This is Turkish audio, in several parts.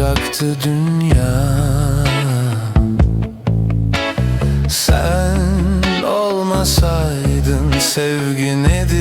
olacaktı dünya Sen olmasaydın sevgi nedir?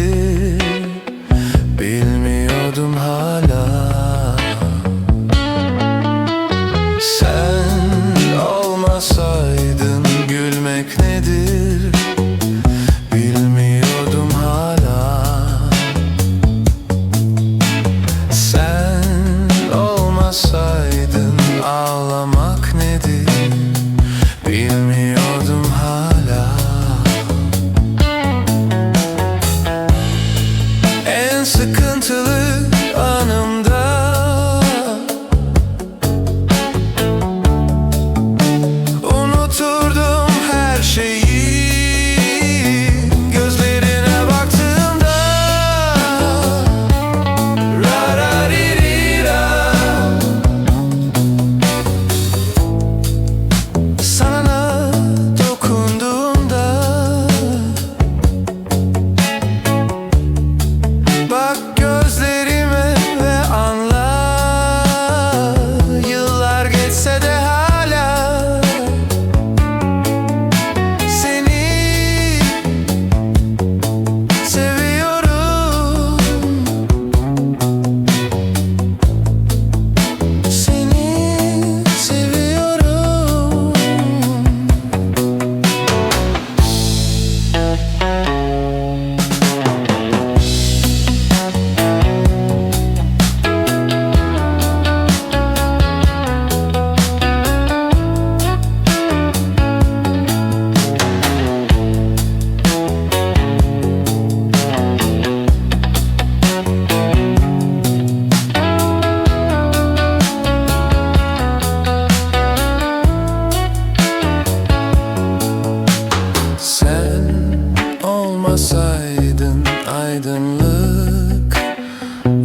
olsaydın aydınlık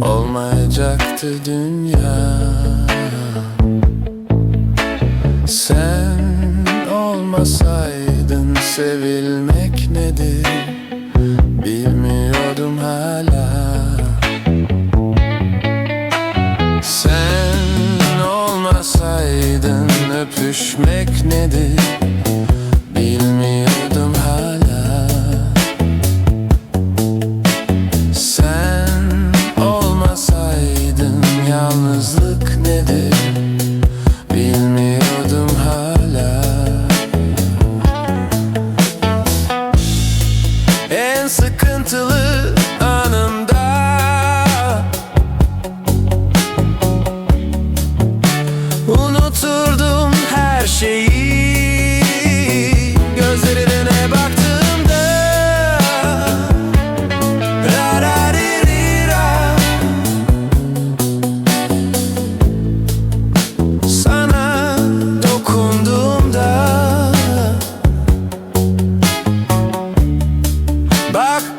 Olmayacaktı dünya. Sen olmasaydın sevilmek nedir? Bilmiyordum hala. Sen olmasaydın öpüşmek nedir? Бак.